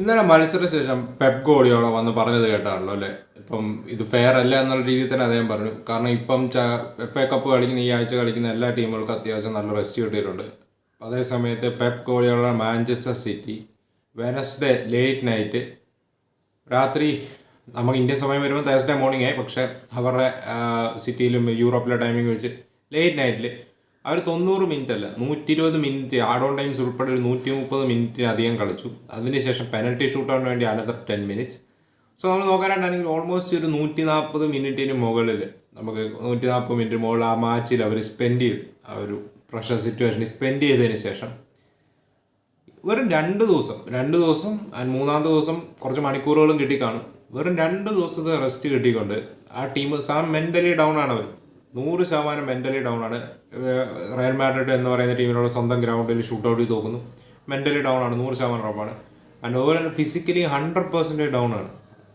ഇന്നലെ മത്സര ശേഷം പെപ് ഗോഡിയോടെ വന്ന് പറഞ്ഞത് കേട്ടാണല്ലോ അല്ലേ? ഇപ്പം ഇത് ഫെയർ അല്ല എന്നുള്ള രീതിയിൽ തന്നെ അദ്ദേഹം പറഞ്ഞു. കാരണം ഇപ്പം എഫ് എ കപ്പ് കളിക്കുന്ന ഈ ആഴ്ച കളിക്കുന്ന എല്ലാ ടീമുകൾക്കും അത്യാവശ്യം നല്ല റെസ്റ്റ് കിട്ടിയിട്ടുണ്ട്. അതേ സമയത്ത് Pep Guardiola Manchester City Wednesday late night രാത്രി നമുക്ക് ഇന്ത്യൻ സമയം വരുമ്പോൾ തേഴ്സ്ഡേ മോർണിംഗ് ആയി. പക്ഷേ അവരുടെ സിറ്റിയിലും യൂറോപ്പിലെ ടൈമിംഗ് വെച്ച് ലേറ്റ് നൈറ്റിൽ അവർ തൊണ്ണൂറ് മിനിറ്റ് അല്ല നൂറ്റി ഇരുപത് മിനിറ്റ് ആഡോൺ ടൈംസ് ഉൾപ്പെടെ ഒരു നൂറ്റി മുപ്പത് മിനിറ്റ് അധികം കളിച്ചു. അതിനുശേഷം പെനൽറ്റി ഷൂട്ടൗട്ടിന് വേണ്ടി അനദർ ടെൻ മിനിറ്റ്സ് സോ നമ്മൾ നോക്കാനായിട്ടാണെങ്കിൽ ഓൾമോസ്റ്റ് ഒരു നൂറ്റി നാൽപ്പത് മിനിറ്റിന് മുകളിൽ നമുക്ക് നൂറ്റി നാൽപ്പത് മിനിറ്റ് മുകളിൽ ആ മാച്ചിൽ അവർ സ്പെൻഡ് ചെയ്തു. ആ ഒരു പ്രഷർ സിറ്റുവേഷനിൽ സ്പെൻഡ് ചെയ്തതിന് ശേഷം വെറും രണ്ട് ദിവസം രണ്ട് ദിവസം മൂന്നാമത്തെ ദിവസം കുറച്ച് മണിക്കൂറുകളും കിട്ടിക്കാണും. വെറും രണ്ട് ദിവസത്തെ റെസ്റ്റ് കിട്ടിക്കൊണ്ട് ആ ടീം സാം മെന്റലി ഡൗൺ ആണ് അവർ നൂറ് ശതമാനം മെന്റലി ഡൗൺ ആണ്. റയൽ മാഡ്രിഡ് എന്ന് പറയുന്ന ടീമിനോട് സ്വന്തം ഗ്രൗണ്ടിൽ ഷൂട്ട് ഔട്ട് ചെയ്ത് നോക്കുന്നു മെന്റലി ഡൗൺ ആണ് നൂറ് ശതമാനം ഉറപ്പാണ്. ആൻഡ് അതുപോലെ തന്നെ ഫിസിക്കലി ഹൺഡ്രഡ് പെർസെന്റേജ് ഡൗൺ ആണ്.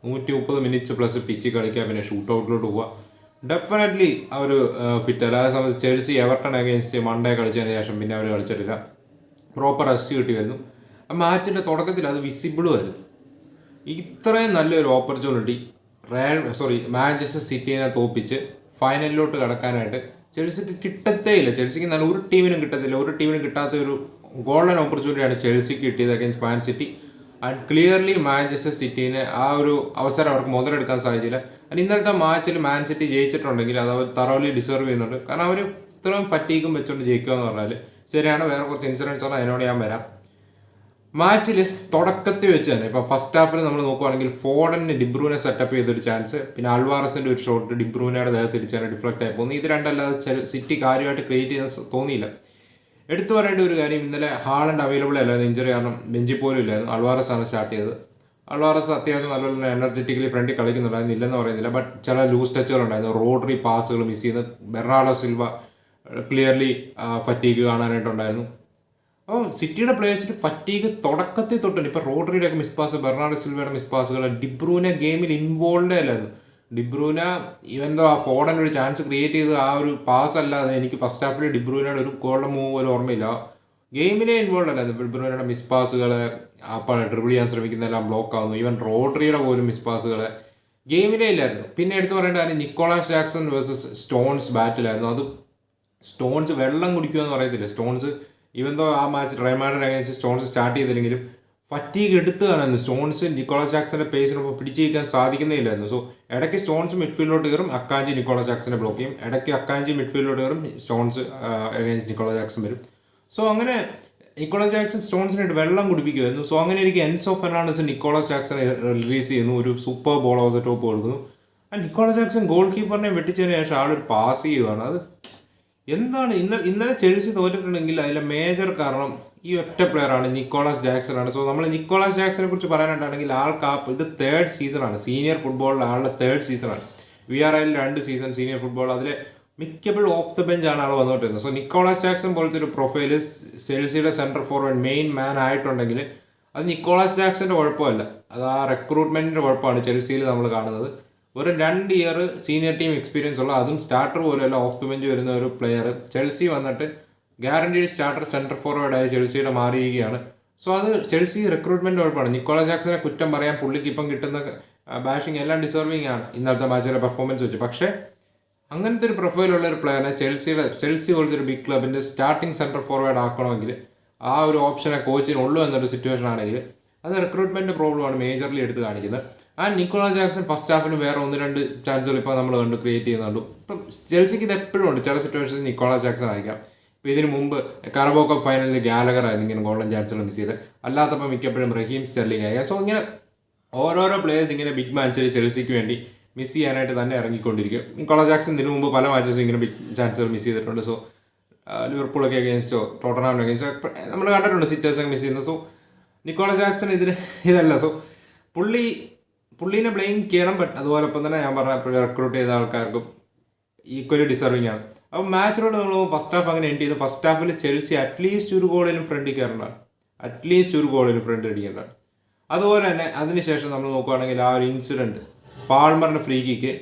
നൂറ്റി മുപ്പത് മിനിറ്റ്സ് പ്ലസ് പിച്ച് കളിക്കുക പിന്നെ ഷൂട്ട് ഔട്ടിലോട്ട് പോവുക. ഡെഫിനറ്റ്ലി അവർ ഫിറ്റ് അല്ല. അതേ സമയത്ത് ചെൽസി എവർട്ടൺ അഗേൻസ്റ്റ് മൺഡേ കളിച്ചതിന് ശേഷം പിന്നെ അവർ കളിച്ചിട്ടില്ല. പ്രോപ്പർ റെസ്റ്റ് കിട്ടി വരുന്നു ആ മാച്ചിന്റെ തുടക്കത്തിൽ അത് വിസിബിളും ആയിരുന്നു. ഇത്രയും നല്ലൊരു ഓപ്പർച്യൂണിറ്റി റയൽ സോറി മാഞ്ചസ്റ്റർ സിറ്റീനെ തോപ്പിച്ച് ഫൈനലിലോട്ട് കടക്കാനായിട്ട് ചെൽസിക്ക് കിട്ടത്തേ ഇല്ല ചെൽസിക്ക് നല്ല ഒരു ടീമിനും കിട്ടത്തില്ല. ഒരു ടീമിനും കിട്ടാത്ത ഒരു ഗോൾഡൻ ഓപ്പർച്യൂണിറ്റിയാണ് ചെൽസിക്ക് കിട്ടിയത് against Man City and clearly Manchester സിറ്റീനെ ആ ഒരു അവസരം അവർക്ക് മുതലെടുക്കാൻ സാധിച്ചില്ല. ആൻഡ് ഇന്നലത്തെ മാച്ചിൽ മാൻ സിറ്റി ജയിച്ചിട്ടുണ്ടെങ്കിൽ അത് അവർ തറോലി ഡിസേർവ് ചെയ്യുന്നുണ്ട്. കാരണം അവർ ഇത്രയും ഫറ്റീക്കും വെച്ചുകൊണ്ട് ജയിക്കുക എന്ന് പറഞ്ഞാൽ ശരിയാണ്. വേറെ കുറച്ച് ഇൻസിഡൻസ് ഉള്ള അതിനോട് ഞാൻ വരാം. മാച്ചിൽ തുടക്കത്തിൽ വെച്ച് തന്നെ. ഇപ്പോൾ ഫസ്റ്റ് ഹാഫിൽ നമ്മൾ നോക്കുവാണെങ്കിൽ ഫോഡന് ഡിബ്രൂനെ സെറ്റപ്പ് ചെയ്തൊരു ചാൻസ് പിന്നെ അൽവാറസിന്റെ ഒരു ഷോട്ട് ഡിബ്രൂനയുടെ ദേഹത്ത് ഇടിച്ചാണ് ഡിഫ്ലക്റ്റ് ആയി പോകുന്നത് ഇത് രണ്ടല്ലാതെ സിറ്റി കാര്യമായിട്ട് ക്രിയേറ്റ് ചെയ്യാൻ തോന്നിയില്ല. എടുത്തു പറയേണ്ട ഒരു കാര്യം ഇന്നലെ ഹാളൻഡ് അവൈലബിൾ അല്ലായിരുന്നു ഇഞ്ചറി കാരണം ബെഞ്ചി പോലും ഇല്ലായിരുന്നു. അൽവാറസ് ആണ് സ്റ്റാർട്ട് ചെയ്തത്. അൽവാറസ് അത്യാവശ്യം നല്ലപോലെ എനർജറ്റിക്കലി ഫ്രണ്ടിൽ കളിക്കുന്നുണ്ടായിരുന്നു ഇല്ലെന്ന് പറയുന്നില്ല. ബട്ട് ചില ലൂസ് ടച്ചുകൾ ഉണ്ടായിരുന്നു. റോഡറി പാസുകൾ മിസ് ചെയ്യുന്നത് ബെർണാഡോ സിൽവ ക്ലിയർലി ഫറ്റീക്ക് കാണാനായിട്ടുണ്ടായിരുന്നു. അപ്പോൾ സിറ്റിയുടെ പ്ലേയേഴ്സിന് ഫറ്റീഗ് തുടക്കത്തിൽ തൊട്ടുണ്ട്. ഇപ്പോൾ റോഡറിയുടെ ഒക്കെ മിസ്പാസ് ബെർണാഡ് സിൽവയുടെ മിസ്പാസുകൾ ഡിബ്രൂന ഗെയിമിൽ ഇൻവോൾവ് അല്ലായിരുന്നു. ഡിബ്രൂന ഇവൻ ആ ഫോഡൻ ഒരു ചാൻസ് ക്രിയേറ്റ് ചെയ്ത് ആ ഒരു പാസ് അല്ലാതെ എനിക്ക് ഫസ്റ്റ് ഹാഫിൽ ഡിബ്രൂനയുടെ ഒരു ഗോൾഡ് മൂവ് പോലും ഓർമ്മയില്ല. ഗെയിമിനെ ഇൻവോൾവ് അല്ലായിരുന്നു. ഡിബ്രൂനയുടെ മിസ് പാസുകൾ അപ്പോൾ ഡ്രിബിൾ ചെയ്യാൻ ശ്രമിക്കുന്നതെല്ലാം ബ്ലോക്ക് ആവുന്നു. ഈവൻ റോഡറിയുടെ പോലും മിസ് പാസുകൾ ഗെയിമിലേ ഇല്ലായിരുന്നു. പിന്നെ എടുത്തു പറയേണ്ട കാര്യം നിക്കോളാസ് ജാക്സൺ വേഴ്സസ് സ്റ്റോൺസ് ബാറ്റിലായിരുന്നു അത് സ്റ്റോൺസ് വെള്ളം കുടിക്കുമെന്ന് പറയത്തില്ല. സ്റ്റോൺസ് ഈവൻ ആ match remainder against Stones start ചെയ്തില്ലെങ്കിലും ഫറ്റീഗ് എടുത്തു കാണുന്നു സ്റ്റോൺസ് നിക്കോളസ് ജാക്സന്റെ പേസിനൊപ്പം പിടിച്ചു നിൽക്കാൻ സാധിക്കുന്നേയില്ലായിരുന്നു സോ ഇടയ്ക്ക് സ്റ്റോൺസ് മിഡ്ഫീൽഡിലോട്ട് കയറും അക്കാഞ്ചി നിക്കോളസ് ജാക്സനെ ബ്ലോക്ക് ചെയ്യും. ഇടയ്ക്ക് അക്കാഞ്ചി മിഡ്ഫീൽഡിലോട്ട് കയറും സ്റ്റോൺസ് അഗേൻസ്റ്റ് നിക്കോളസ് ജാക്സൺ വരും. സോ അങ്ങനെ നിക്കോളസ് ജാക്സൺ സ്റ്റോൺസിനായിട്ട് വെള്ളം കുടിപ്പിക്കുമായിരുന്നു. സോ അങ്ങനെ എനിക്ക് എൻസ് ഫെർണാണ്ടസ് നിക്കോളസ് ജാക്സനെ റിലീസ് ചെയ്യുന്നു. ഒരു super ball off the top കൊടുക്കുന്നു. ആൻഡ് നിക്കോളസ് ജാക്സൺ ഗോൾ കീപ്പറിനെ വെട്ടിച്ചതിന് ശേഷം ആളൊരു പാസ് ചെയ്യുവാണ്. അത് എന്താണ് ഇന്നലെ ഇന്നലെ ചെൽസി തോറ്റിട്ടുണ്ടെങ്കിൽ അതിലെ മേജർ കാരണം ഈ ഒറ്റ പ്ലെയറാണ് നിക്കോളാസ് ജാക്സൺ ആണ്. സോ നമ്മൾ നിക്കോളാസ് ജാക്സനെ കുറിച്ച് പറയാനായിട്ടാണെങ്കിൽ ആൾ കാപ്പ് ഇത് തേർഡ് സീസണാണ് സീനിയർ ഫുട്ബോളിൽ ആളുടെ തേർഡ് സീസണാണ് വി ആർ ഐയിൽ രണ്ട് സീസൺ സീനിയർ ഫുട്ബോൾ അതിലെ മിക്കപ്പോഴും ഓഫ് ദ ബെഞ്ച് ആണ് ആൾ വന്നുകൊണ്ടിരുന്നത്. സോ നിക്കോളാസ് ജാക്സൺ പോലത്തെ ഒരു പ്രൊഫൈൽ സെൽസിയുടെ സെൻട്രൽ ഫോർവേഡ് മെയിൻ മാൻ ആയിട്ടുണ്ടെങ്കിൽ അത് നിക്കോളാസ് ജാക്സന്റെ കുഴപ്പമല്ല. അത് ആ റിക്രൂട്ട്മെന്റിന്റെ കുഴപ്പമാണ് ചെൽസിയിൽ നമ്മൾ കാണുന്നത്. വെറും രണ്ട് ഇയർ സീനിയർ ടീം എക്സ്പീരിയൻസ് ഉള്ള അതും സ്റ്റാർട്ടർ പോലെയല്ല ഓഫ് ദ ബെഞ്ച് വരുന്ന ഒരു പ്ലെയർ ചെൽസി വന്നിട്ട് ഗ്യാരണ്ടീഡ് സ്റ്റാർട്ടർ സെന്റർ ഫോർവേഡായി ചെൽസിയുടെ മാറിയിരിക്കുകയാണ്. സോ അത് ചെൽസി റിക്രൂട്ട്മെന്റ് ഉഴപ്പാണ്. നിക്കോള ജാക്സനെ കുറ്റം പറയാൻ പുള്ളിക്ക് ഇപ്പം കിട്ടുന്ന ബാഷിംഗ് എല്ലാം ഡിസർവിങ് ആണ് ഇന്നത്തെ മാച്ചിലെ പെർഫോമൻസ് വെച്ച്. പക്ഷേ അങ്ങനത്തെ ഒരു പ്രൊഫൈലുള്ള ഒരു പ്ലെയറിനെ ചെൽസിയുടെ ചെൽസി പോലത്തെ ഒരു ബിഗ് ക്ലബിന്റെ സ്റ്റാർട്ടിംഗ് സെന്റർ ഫോർവേഡ് ആക്കണമെങ്കിൽ ആ ഒരു ഓപ്ഷനെ കോച്ചിന് ഉള്ളൂ എന്നൊരു സിറ്റുവേഷൻ ആണെങ്കിൽ അത് റിക്രൂട്ട്മെന്റ് പ്രോബ്ലമാണ് മേജർലി എടുത്ത് കാണിക്കുന്നത്. ആ നിക്കോളാ ജാക്സൺ ഫസ്റ്റ് ഹാഫിന് വേറെ ഒന്ന് രണ്ട് ചാൻസുകൾ ഇപ്പോൾ നമ്മൾ കണ്ടു ക്രിയേറ്റ് ചെയ്യുന്നുണ്ട്. ഇപ്പം ചെൽസിക്ക് ഇത് എപ്പോഴും ഉണ്ട്. ചില സിറ്റുവേഷൻസ് നിക്കോളാ ജാക്സൺ ആയിരിക്കാം. ഇപ്പോൾ ഇതിന് മുമ്പ് കറബോ കപ്പ് ഫൈനലിൽ ഗാലഗർ ആയിരുന്നു ഇങ്ങനെ ഗോൾഡൻ ചാൻസുകൾ മിസ് ചെയ്ത് അല്ലാത്തപ്പോൾ മിക്കപ്പോഴും റഹീം സ്റ്റെർലിംഗ് ആയി. സോ ഇങ്ങനെ ഓരോരോ പ്ലേയേഴ്സ് ഇങ്ങനെ ബിഗ് മാച്ചിൽ ചെൽസിക്ക് വേണ്ടി മിസ് ചെയ്യാനായിട്ട് തന്നെ ഇറങ്ങിക്കൊണ്ടിരിക്കും. നിക്കോളാ ജാക്സൺ ഇതിനു മുമ്പ് പല മാച്ചസും ഇങ്ങനെ ബിഗ് ചാൻസുകൾ മിസ് ചെയ്തിട്ടുണ്ട്. സോ ലിവർപൂളൊക്കെ അഗേൻസ്റ്റോ ടോട്ടനാമിന് അഗേൻസ്റ്റോ നമ്മൾ കണ്ടിട്ടുണ്ട് സിറ്റേഴ്സൊക്കെ മിസ് ചെയ്യുന്നത്. സോ നിക്കോളാ ജാക്സൺ ഇതിന് ഇതല്ല. സോ പുള്ളി പുള്ളീനെ ബ്ലെയിം ചെയ്യണം ബട്ട് അതുപോലെ ഒപ്പം തന്നെ ഞാൻ പറഞ്ഞ റിക്രൂട്ട് ചെയ്ത ആൾക്കാർക്കും ഈക്വലി ഡിസർവിങ് ആണ്. അപ്പോൾ മാച്ചിനോട് നമ്മൾ ഫസ്റ്റ് ഹാഫ് അങ്ങനെ എൻഡ് ചെയ്ത്. ഫസ്റ്റ് ഹാഫിൽ ചെൽസി അറ്റ്ലീസ്റ്റ് ഒരു ഗോളിനും ഫ്രണ്ട് കയറേണ്ടതാണ് അറ്റ്ലീസ്റ്റ് ഒരു ഗോളിനും ഫ്രണ്ട് അടിക്കേണ്ടതാണ് അതുപോലെ തന്നെ അതിനുശേഷം നമ്മൾ നോക്കുകയാണെങ്കിൽ ആ ഒരു ഇൻസിഡന്റ് പാൾമറിന്റെ ഫ്രീ കിക്ക്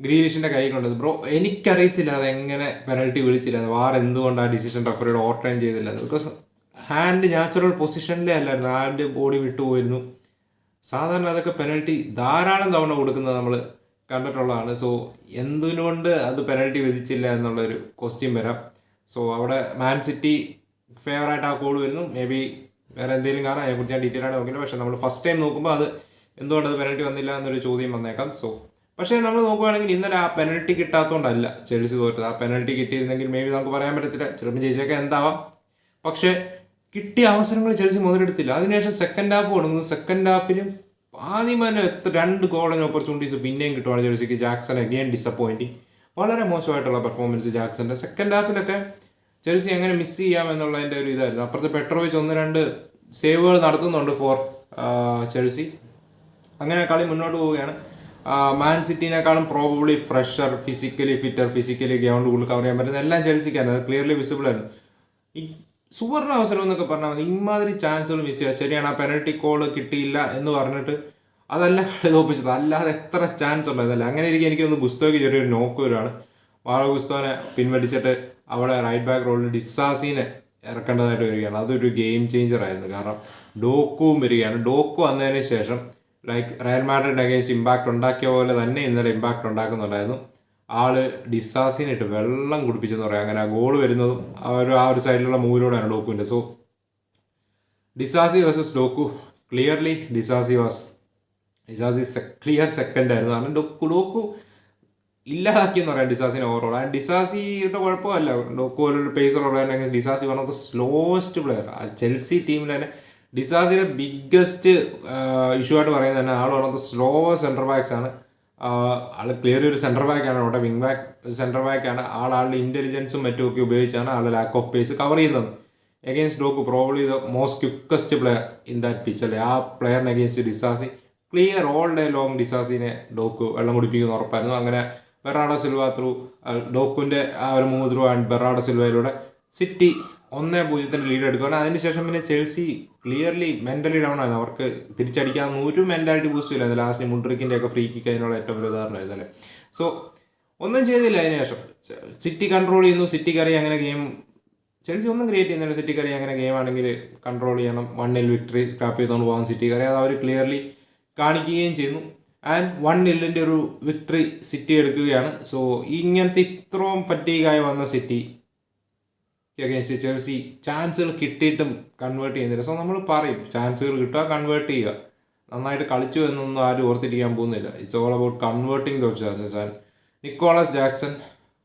ഗ്രീനിഷിന്റെ കൈ കൊണ്ടത്. ബ്രോ എനിക്കറിയത്തില്ല അത് എങ്ങനെ പെനൽറ്റി വിളിച്ചില്ല. വാർ എന്തുകൊണ്ട് ആ ഡിസിഷൻ റഫറിയുടെ ഓവർടൈം ചെയ്തില്ല. ബിക്കോസ് ഹാൻഡ് നാച്ചുറൽ പൊസിഷനിലേ അല്ലായിരുന്നു. ഹാൻഡ് ബോഡി വിട്ടുപോയിരുന്നു. സാധാരണ അതൊക്കെ പെനൽറ്റി ധാരാളം തവണ കൊടുക്കുന്നത് നമ്മൾ കണ്ടിട്ടുള്ളതാണ്. സോ എന്തിനുകൊണ്ട് അത് പെനൽറ്റി വിധിച്ചില്ല എന്നുള്ളൊരു ക്വസ്റ്റ്യൻ വരാം. സോ അവിടെ മാൻ സിറ്റി ഫേവറായിട്ട് ആ കോൾ വരുന്നു. മേ ബി വേറെ എന്തെങ്കിലും കാരണം അതിനെക്കുറിച്ച് ഞാൻ ഡീറ്റെയിൽ ആയിട്ട് നോക്കില്ല പക്ഷേ നമ്മൾ ഫസ്റ്റ് ടൈം നോക്കുമ്പോൾ അത് എന്തുകൊണ്ട് അത് പെനൽറ്റി വന്നില്ല എന്നൊരു ചോദ്യം വന്നേക്കാം. സോ പക്ഷേ നമ്മൾ നോക്കുകയാണെങ്കിൽ ഇന്നലെ ആ പെനൽറ്റി കിട്ടാത്തതുകൊണ്ടല്ല ചെൽസി തോറ്റത്. ആ പെനൽറ്റി കിട്ടിയിരുന്നെങ്കിൽ മേ ബി നമുക്ക് പറയാൻ പറ്റത്തില്ല. ചിലപ്പോൾ ജയിച്ചൊക്കെ എന്താവാം. പക്ഷേ കിട്ടിയ അവസരങ്ങൾ ചെൽസി മുതലെടുത്തില്ല. അതിനുശേഷം സെക്കൻഡ് ഹാഫ് തുടങ്ങുന്നു സെക്കൻഡ് ഹാഫിലും ആദ്യം തന്നെ എത്ര രണ്ട് ഗോളൻ ഓപ്പർച്യൂണിറ്റീസ് പിന്നെയും കിട്ടുവാണ് ചെൽസിക്ക് ജാക്സൺ അഗെയിൻ ഡിസപ്പോയിന്റിങ് വളരെ മോശമായിട്ടുള്ള പെർഫോമൻസ് ജാക്സന്റെ സെക്കൻഡ് ഹാഫിലൊക്കെ ചെൽസി എങ്ങനെ മിസ് ചെയ്യാം എന്നുള്ളതിന്റെ ഒരു ഇതായിരുന്നു. അപ്പുറത്ത് പെട്രോവിച്ച് ഒന്ന് രണ്ട് സേവുകൾ നടത്തുന്നുണ്ട് ഫോർ ചെൽസി. അങ്ങനെ കളി മുന്നോട്ട് പോവുകയാണ്. Man സിറ്റിനേക്കാളും probably fresher physically fitter physically ground കൂടുതൽ കവർ ചെയ്യാൻ പറ്റുന്ന എല്ലാം ചെൽസിക്കാണ്. അത് ക്ലിയർലി വിസിബിൾ ആയിരുന്നു. ഈ സുവർണ അവസരം എന്നൊക്കെ പറഞ്ഞാൽ മതി. ഇമാതിരി ചാൻസുകൾ മിസ് ചെയ്യുക ശരിയാണ് ആ പെനൽറ്റി കോൾ കിട്ടിയില്ല എന്ന് പറഞ്ഞിട്ട് അതല്ല കളി തോപ്പിച്ചത്. അല്ലാതെ എത്ര ചാൻസ് ഉള്ളതല്ല അങ്ങനെ ഇരിക്കും എനിക്കൊന്ന് പുസ്തകയ്ക്ക് ചെറിയൊരു നോക്ക് വരുവാണ് വാറോ പുസ്തകനെ പിൻവലിച്ചിട്ട് അവിടെ റൈറ്റ് ബാക്ക് റോളിൽ ഡിസാസിനെ ഇറക്കേണ്ടതായിട്ട് വരികയാണ്. അതൊരു ഗെയിം ചേഞ്ചർ ആയിരുന്നു. കാരണം ഡോക്കുവും വരികയാണ്. ഡോക്കു വന്നതിന് ശേഷം like Real Madrid against impact ഉണ്ടാക്കിയ പോലെ തന്നെ ഇന്നലെ ഇമ്പാക്റ്റ് ഉണ്ടാക്കുന്നുണ്ടായിരുന്നു. ആൾ ഡിസാസിനിട്ട് വെള്ളം കുടിപ്പിച്ചെന്ന് പറയാം. അങ്ങനെ ആ ഗോൾ വരുന്നതും ആ ഒരു ആ ഒരു സൈഡിലുള്ള മൂവിലൂടെയാണ് ഡോക്കുവിന്റെ. So Disasi versus Doku. Clearly Disasi was Disasi clear second ആയിരുന്നു. കാരണം ഡോക്കു ഡോക്കു ഇല്ലാതാക്കിയെന്ന് പറയാം ഡിസാസിനെ ഓവറോൾ ആൻഡ് ഡിസാസിയുടെ കുഴപ്പമല്ല. ഡോക്കു ഒരു പേസർ ഉള്ളതിനെ Disasi one of the slowest player ആ ചെൽസി ടീമിൽ തന്നെ ഡിസാസിയുടെ ബിഗ്ഗസ്റ്റ് ഇഷ്യൂ ആയിട്ട് പറയുന്നത് തന്നെ ആൾ one of the slower centre backs ആണ്. ആൾ ക്ലിയർ ഒരു സെന്റർ ബാക്ക് ആണ്. അവിടെ വിങ് ബാക്ക് സെന്റർ ബാക്ക് ആണ്. ആൾ ആളുടെ ഇന്റലിജൻസും മറ്റും ഒക്കെ ഉപയോഗിച്ചാണ് ആളെ ലാക്ക് ഓഫ് പേസ് കവർ ചെയ്യുന്നത്. Against Doku probably the most quickest player in that pitch അല്ലേ? ആ പ്ലെയറിന് against Disasi clear all day long ഡിസാസിനെ Doku വെള്ളം കുടിപ്പിക്കുന്ന ഉറപ്പായിരുന്നു. അങ്ങനെ ബെറാഡോ സിൽവ ത്രൂ ഡോക്കിന്റെ ആ ഒരു മൂന്ന് ത്രൂ ആൻഡ് ബെറാഡോ സിൽവയിലൂടെ സിറ്റി ഒന്നേ പൂജ്യത്തിന് ലീഡ് എടുക്കുകയാണ് അതിനുശേഷം പിന്നെ ചെൽസി ക്ലിയർലി മെന്റലി ഡൗൺ ആയിരുന്നു. അവർക്ക് തിരിച്ചടിക്കാൻ ഒരു മെന്റാലിറ്റി ബൂസ്റ്റ് ഇല്ലായിരുന്നു. ലാസ്റ്റ് മുണ്ട്രിക്കിന്റെ ഒക്കെ ഫ്രീ കിക്ക് അതിനുള്ള ഏറ്റവും വലിയ ഉദാഹരണമായിരുന്നു അല്ലേ? സോ ഒന്നും ചെയ്തില്ല അതിനുശേഷം സിറ്റി കൺട്രോൾ ചെയ്യുന്നു സിറ്റി കറി അങ്ങനെ ഗെയിം ചെൽസി ഒന്നും ക്രിയേറ്റ് ചെയ്യുന്നില്ല. സിറ്റി കറി അങ്ങനെ ഗെയിം ആണെങ്കിൽ കൺട്രോൾ ചെയ്യണം. വണ്ണിൽ വിക്ടറി സ്ക്രാപ്പ് ചെയ്തുകൊണ്ട് പോകാൻ സിറ്റി കറി. അത് അവർ ക്ലിയർലി കാണിക്കുകയും ചെയ്യുന്നു. ആൻഡ് വൺ നില്ലിന്റെ ഒരു വിക്ടറി സിറ്റി എടുക്കുകയാണ്. സോ ഇങ്ങനത്തെ ഇത്രയും ഫറ്റീഗായി വന്ന സിറ്റി അഗേൻസ്റ്റ് ചെൽസി ചാൻസുകൾ കിട്ടിയിട്ടും കൺവേർട്ട് ചെയ്യുന്നില്ല. സോ നമ്മൾ പറയും ചാൻസുകൾ കിട്ടുക കൺവേർട്ട് ചെയ്യുക. നന്നായിട്ട് കളിച്ചു എന്നൊന്നും ആരും ഓർത്തിരിക്കാൻ പോകുന്നില്ല. It's all about converting those chances and Nicholas Jackson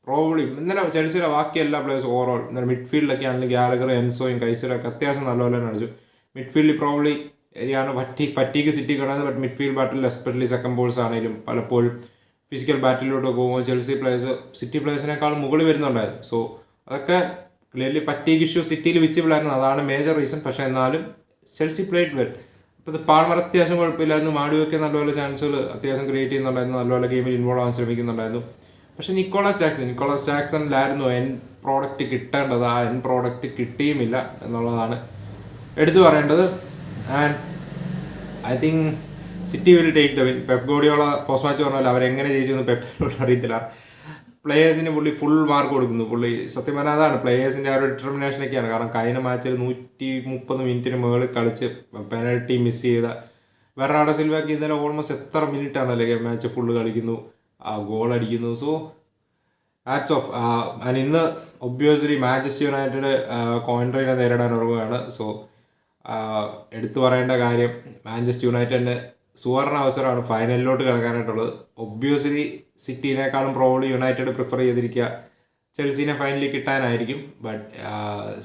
probably ഇന്നലെ ചെൽസിയുടെ ബാക്കി എല്ലാ പ്ലേയേഴ്സ് ഓവറോൾ ഇന്നലെ മിഡ്ഫീൽഡിലൊക്കെ ആണെങ്കിൽ ഗാലഗർ എൻസോയും കൈസറൊക്കെ അത്യാവശ്യം നല്ലപോലെ തന്നെ അടിച്ചു മിഡ്ഫീൽഡിൽ പ്രോബ്ലി ഏരിയാണ് ഫറ്റി ഫറ്റീക്ക് സിറ്റി കാണുന്നത് but midfield battle especially second balls ആണെങ്കിലും പലപ്പോഴും ഫിസിക്കൽ ബാറ്റിലോട്ട് പോകുമ്പോൾ ചെൽസി പ്ലേയേഴ്സ് സിറ്റി പ്ലേയേഴ്സിനേക്കാളും മുകളിൽ വരുന്നുണ്ടായിരുന്നു. സോ അതൊക്കെ ക്ലിയർലി ഫറ്റീഗ് ഇഷ്യൂ സിറ്റിയിൽ വിസിബിൾ ആയിരുന്നു. അതാണ് മേജർ റീസൺ പക്ഷേ എന്നാലും ചെൽസി പ്ലേറ്റ് വെൽ ഇപ്പോൾ പാൾമർ അത്യാവശ്യം കുഴപ്പമില്ലായിരുന്നു. മാഡിയൊക്കെ നല്ലപോലെ ചാൻസുകൾ അത്യാവശ്യം ക്രിയേറ്റ് ചെയ്യുന്നുണ്ടായിരുന്നു. നല്ലപോലെ ഗെയിമിൽ ഇൻവോൾവ് ആവാൻ ശ്രമിക്കുന്നുണ്ടായിരുന്നു. പക്ഷേ നിക്കോളാസ് ജാക്സൺ നിക്കോളാസ് ജാക്സണിലായിരുന്നു എൻ പ്രോഡക്റ്റ് കിട്ടേണ്ടത്. ആ എൻ പ്രോഡക്റ്റ് കിട്ടിയുമില്ല എന്നുള്ളതാണ് എടുത്തു പറയേണ്ടത്. And I think City will take the win Pep Guardiola post match പറഞ്ഞാൽ അവരെങ്ങനെ ജയിച്ചെന്ന് പെപ്പിനോട് അറിയത്തില്ല. പ്ലേയേഴ്സിന് പുള്ളി ഫുൾ മാർക്ക് കൊടുക്കുന്നു. പുള്ളി സത്യം പറഞ്ഞാൽ അതാണ്. പ്ലേയേഴ്സിന്റെ ആ ഒരു ഡിറ്റർമിനേഷനൊക്കെയാണ് കാരണം കഴിഞ്ഞ മാച്ചിൽ നൂറ്റി മുപ്പത് മിനിറ്റിന് മുകളിൽ കളിച്ച് പെനൽറ്റി മിസ് ചെയ്ത വെറാഡോ സിൽവയ്ക്ക് ഇന്നലെ ഓൾമോസ്റ്റ് എത്ര മിനിറ്റ് ആണല്ലേ മാച്ച് ഫുൾ കളിക്കുന്നു. ഗോൾ അടിക്കുന്നു. സോ ആറ്റ്സ് ഓഫ് ആൻഡ് ഇന്ന് ഒബ്വിയസ്ലി മാഞ്ചസ്റ്റർ യുണൈറ്റഡ് കോയിൻട്രീനെ നേരിടാൻ ഉറങ്ങുകയാണ് സോ എടുത്തു പറയേണ്ട കാര്യം മാഞ്ചസ്റ്റർ യുണൈറ്റഡിന് സുവർണ അവസരമാണ് ഫൈനലിലോട്ട് കിടക്കാനായിട്ടുള്ളത് ഒബ്വിയസ്ലി സിറ്റിനേക്കാളും പ്രോബ്ലി യുണൈറ്റഡ് പ്രിഫർ ചെയ്തിരിക്കുക ചെൽസീനെ ഫൈനലിൽ കിട്ടാനായിരിക്കും. ബട്ട്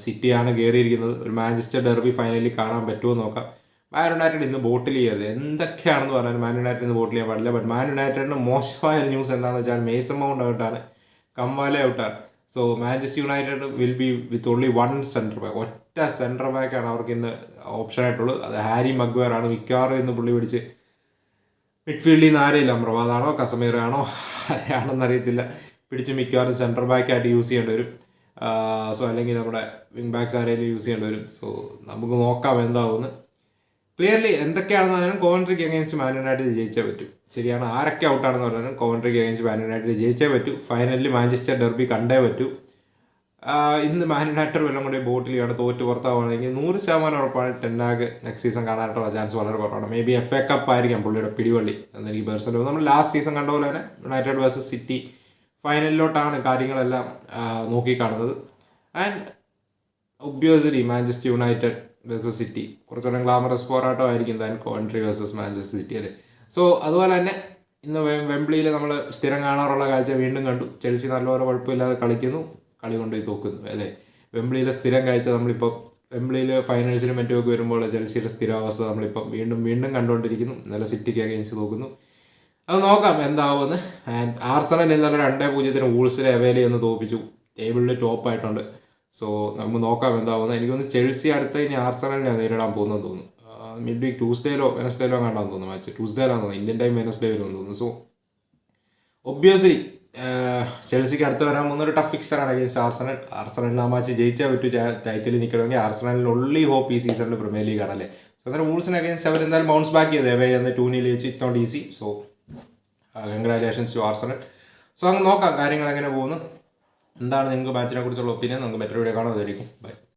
സിറ്റിയാണ് കയറിയിരിക്കുന്നത് ഒരു മാഞ്ചസ്റ്റർ ഡെർബി ഫൈനലിൽ കാണാൻ പറ്റുമോ നോക്കാം. മാൻ യുണൈറ്റഡ് ഇന്ന് ബോട്ടിൽ ചെയ്യരുത്. എന്തൊക്കെയാണെന്ന് പറഞ്ഞാൽ മാൻ യുണൈറ്റഡ് ഇന്ന് ബോട്ടിൽ ചെയ്യാൻ പാടില്ല. ബട്ട് മാൻ യുണൈറ്റഡിന് മോശമായ ഒരു ന്യൂസ് എന്താണെന്ന് വെച്ചാൽ മേസം മൗണ്ട് ഔട്ടാണ് കമ്മാലെ ഔട്ടാണ് so Manchester United will be with only one centre back ഒറ്റ സെന്റർ ബാക്കാണ് അവർക്ക് ഇന്ന് ഓപ്ഷൻ ആയിട്ടുള്ളത്. അത് ഹാരി മഗ്വയർ ആണ്. മിക്കവാറും ഇന്ന് പുള്ളി പിടിച്ച് മിഡ്ഫീൽഡിൽ നിന്ന് ആരെയില്ല? അമ്രവാദാണോ കസമീറാണോ ആരെയാണെന്ന് അറിയത്തില്ല. പിടിച്ച് മിക്കവാറും സെന്റർ ബാക്കായിട്ട് യൂസ് ചെയ്യേണ്ടി വരും. സോ അല്ലെങ്കിൽ നമ്മുടെ വിങ് ബാക്സ് ആരെങ്കിലും യൂസ് ചെയ്യേണ്ടി വരും. സോ നമുക്ക് നോക്കാം എന്താവുമെന്ന്. ക്ലിയർലി എന്തൊക്കെയാണെന്ന് പറഞ്ഞാലും കോവൻട്രിക്ക് അഗേൻസ്റ്റ് മാൻ യുണൈറ്റഡ് ജയിച്ചേ പറ്റൂ. ശരിയാണ് ആരൊക്കെ ഔട്ടാണെന്ന് പറഞ്ഞാലും കോവൻട്രിക്ക് അഗേൻസ്റ്റ് മാൻ യുണൈറ്റഡ് ജയിച്ചേ പറ്റൂ. ഫൈനലിൽ മാഞ്ചസ്റ്റർ ഡെർബി കണ്ടേ പറ്റൂ. ഇന്ന് യുണൈറ്റഡ് വല്ലതും കൂടി ബോട്ടിലാണ് തോറ്റ് പുറത്താവുകയാണെങ്കിൽ നൂറ് ശതമാനം ഉറപ്പാണ് ടെന്നാഗ് നെക്സ്റ്റ് സീസൺ കാണാനായിട്ടുള്ള ചാൻസ് വളരെ കുറവാണ്. Maybe F A cup ആയിരിക്കാം പുള്ളിയുടെ പിടിവള്ളി. എന്നെനിക്ക് പേഴ്സണലി നമ്മൾ ലാസ്റ്റ് സീസൺ കണ്ട പോലെ തന്നെ യുണൈറ്റഡ് വേഴ്സസ് സിറ്റി ഫൈനലിലോട്ടാണ് കാര്യങ്ങളെല്ലാം നോക്കിക്കാണുന്നത്. And obviously Manchester United versus City കുറച്ചുകൂടെ glamorous പോരാട്ടമായിരിക്കും than Coventry versus Manchester City അല്ലേ? സോ അതുപോലെ തന്നെ ഇന്ന് വെംബ്ലിയിൽ നമ്മൾ സ്ഥിരം കാണാറുള്ള കാഴ്ച വീണ്ടും കണ്ടു. ചെൽസി നല്ലപോലെ കുഴപ്പമില്ലാതെ കളിക്കുന്നു. കളി കൊണ്ടുപോയി തോക്കുന്നു അല്ലേ? വെംബ്ലിയിലെ സ്ഥിരം കാഴ്ച നമ്മളിപ്പോൾ വെംബ്ലിയിൽ ഫൈനൽസിനും മറ്റുമൊക്കെ വരുമ്പോൾ ചെൽസിയുടെ സ്ഥിരാവസ്ഥ നമ്മളിപ്പം വീണ്ടും വീണ്ടും കണ്ടുകൊണ്ടിരിക്കുന്നു. നല്ല സിറ്റിക്ക് അഗേൻസ്റ്റ് തോക്കുന്നു. അത് നോക്കാം എന്താവുമെന്ന്. ആൻഡ് ആർസണൽ ഇന്നലെ രണ്ടേ പൂജ്യത്തിന് വൂൾസിലെ അവൈൽ എന്ന് തോപ്പിച്ചു. ടേബിളിൽ ടോപ്പായിട്ടുണ്ട് സോ നമുക്ക് നോക്കാം എന്താവുമെന്ന്. എനിക്ക് തോന്നുന്നു ചെൽസി അടുത്ത് ഇനി ആർസണലിനെ നേരിടാൻ പോകുന്നത് തോന്നുന്നു. മിഡ് വീക്ക് ട്യൂസ്ഡേയിലോ വെനസ്ഡേയിലോ കണ്ടാന്ന് തോന്നുന്നു മാച്ച് ട്യൂസ്ഡേയിലാണെന്ന് തോന്നുന്നു. ഇന്ത്യൻ ടൈം വെനസ്ഡേയിലോ തോന്നുന്നു. സോ ഒബ്വിയസ്ലി ചെൽസിക്ക് അടുത്ത് വരാൻ പോകുന്ന ടഫ് ഫിക്സറാണ് അഗേൻസ്റ്റ് ആർസണൽ ആർസണലിന് ആ മാച്ച് ജയിച്ചാൽ പറ്റൂ ടൈറ്റിൽ നിൽക്കണമെങ്കിൽ ആർസണലിൽ ഒള്ളി ഹോപ്പ് ഈ സീസണിൽ പ്രീമിയർ ലീഗ് ആണല്ലേ. സോ അന്നേരം വൂൾസിന് അഗേൻസ്റ്റ് അവർ എന്തായാലും ബൗൺസ് ബാക്ക് ചെയ്തേ. വേ എന്ന് ടൂനിൽ ജയിച്ച്. It's not easy so congratulations to Arsenal so അങ്ങ് നോക്കാം കാര്യങ്ങൾ എങ്ങനെ പോകുന്നു. എന്താണ് നിങ്ങൾക്ക് മാച്ചിനെ കുറിച്ചുള്ള ഒപ്പീനിയൻ നമുക്ക് മറ്റൊരു വീഡിയോ കാണാൻ ബൈ